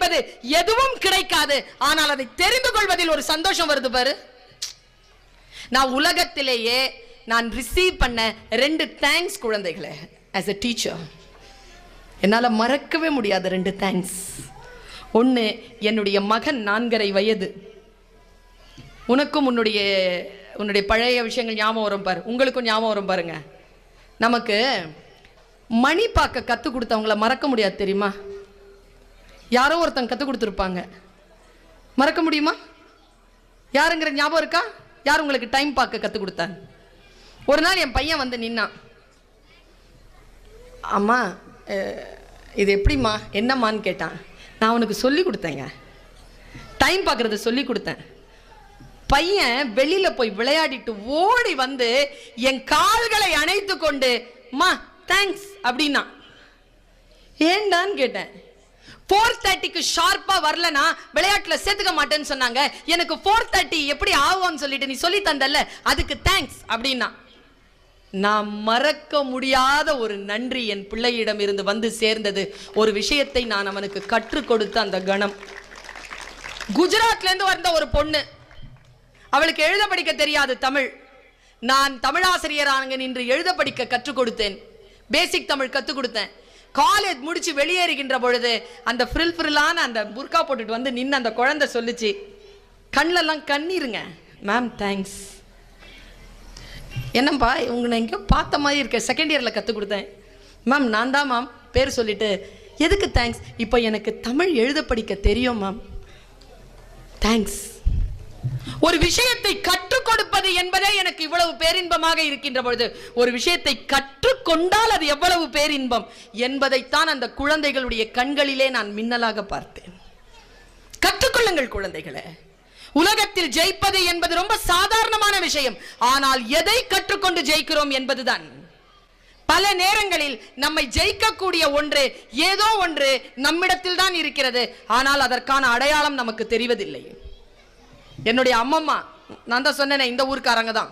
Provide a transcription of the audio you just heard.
என்பது எதுவும் கிடைக்காது. ஆனால் அதை தெரிந்து கொள்வதில் ஒரு சந்தோஷம் வருது பாரு. நான் உலகத்திலேயே நான் ரிசீவ் பண்ண ரெண்டு தேங்க்ஸ் குழந்தைகளை. ஆஸ் எ டீச்சர் என்னால் மறக்கவே முடியாது ரெண்டு தேங்க்ஸ் ஒன்று என்னுடைய மகன் நான்கரை வயது. உனக்கும் உன்னுடைய உன்னுடைய பழைய விஷயங்கள் ஞாபகம் வரும் பாரு. உங்களுக்கும் ஞாபகம் வரும் பாருங்க. நமக்கு மணி பார்க்க கற்றுக் கொடுத்தவங்கள மறக்க முடியாது தெரியுமா? யாரோ ஒருத்தங்க கற்றுக் கொடுத்துருப்பாங்க. மறக்க முடியுமா? யாருங்கிற ஞாபகம் இருக்கா? யார் உங்களுக்கு டைம் பார்க்க கற்றுக் கொடுத்தாங்க? ஒரு நாள் என் பையன் வந்து நின்னான். அம்மா இது எப்படிம்மா? என்னம்மான்னு கேட்டான். நான் உனக்கு சொல்லி கொடுத்தேங்க. டைம் பார்க்குறத சொல்லி கொடுத்தேன். பையன் வெளியில் போய் விளையாடிட்டு ஓடி வந்து என் கால்களை அணைத்து கொண்டு மா தேங்க்ஸ் அப்படின்னா ஏண்டான்னு கேட்டேன். ஃபோர் தேர்ட்டிக்கு ஷார்ப்பாக வரலனா விளையாட்டில் சேர்த்துக்க மாட்டேன்னு சொன்னாங்க. எனக்கு ஃபோர் தேர்ட்டி எப்படி ஆகும்னு சொல்லிட்டு நீ சொல்லி தந்தல்ல. அதுக்கு தேங்க்ஸ் அப்படின்னா நான் மறக்க முடியாத ஒரு நன்றி என் பிள்ளையிடம் இருந்து வந்து சேர்ந்தது. ஒரு விஷயத்தை நான் அவனுக்கு கற்றுக் கொடுத்த அந்த கணம். குஜராத்லேருந்து வந்த ஒரு பொண்ணு. அவளுக்கு எழுத படிக்க தெரியாது தமிழ். நான் தமிழாசிரியராக நின்று எழுத படிக்க கற்றுக் கொடுத்தேன். பேசிக் தமிழ் கற்றுக் கொடுத்தேன். காலேஜ் முடிச்சு வெளியேறுகின்ற பொழுது அந்த ஃப்ரில் ஃப்ரில்லான அந்த புர்கா போட்டுட்டு வந்து நின்று அந்த குழந்தை சொல்லுச்சு கண்ணிலெல்லாம் கண்ணீருங்க. மேம் தேங்க்ஸ் என்னப்பா உங்களை எங்கேயோ பார்த்த மாதிரி இருக்க. செகண்ட் இயரில் கற்றுக் கொடுத்தேன். மேம் நான் தான் மேம் பேர் சொல்லிட்டு எதுக்கு தேங்க்ஸ் இப்போ எனக்கு தமிழ் எழுத படிக்க தெரியும் மேம் தேங்க்ஸ் ஒரு விஷயத்தை கற்றுக் கொடுப்பது என்பதே எனக்கு இவ்வளவு பேரின்பமாக இருக்கின்ற பொழுது. ஒரு விஷயத்தை கற்றுக்கொண்டால் அது எவ்வளவு பேரின்பம் என்பதைத்தான் அந்த குழந்தைகளுடைய கண்களிலே நான் மின்னலாக பார்த்தேன். கற்றுக்கொள்ளுங்கள் குழந்தைகளே. உலகத்தில் ஜெயிப்பது என்பது ரொம்ப சாதாரணமான விஷயம். ஆனால் எதை கற்றுக்கொண்டு ஜெயிக்கிறோம் என்பதுதான். பல நேரங்களில் நம்மை ஜெயிக்கக்கூடிய ஒன்று ஏதோ ஒன்று நம்மிடத்தில் தான் இருக்கிறது. ஆனால் அதற்கான அடையாளம் நமக்கு தெரிவதில்லை. என்னுடைய அம்மம்மா நான் தான் சொன்னேனே இந்த ஊருக்காரங்க தான்.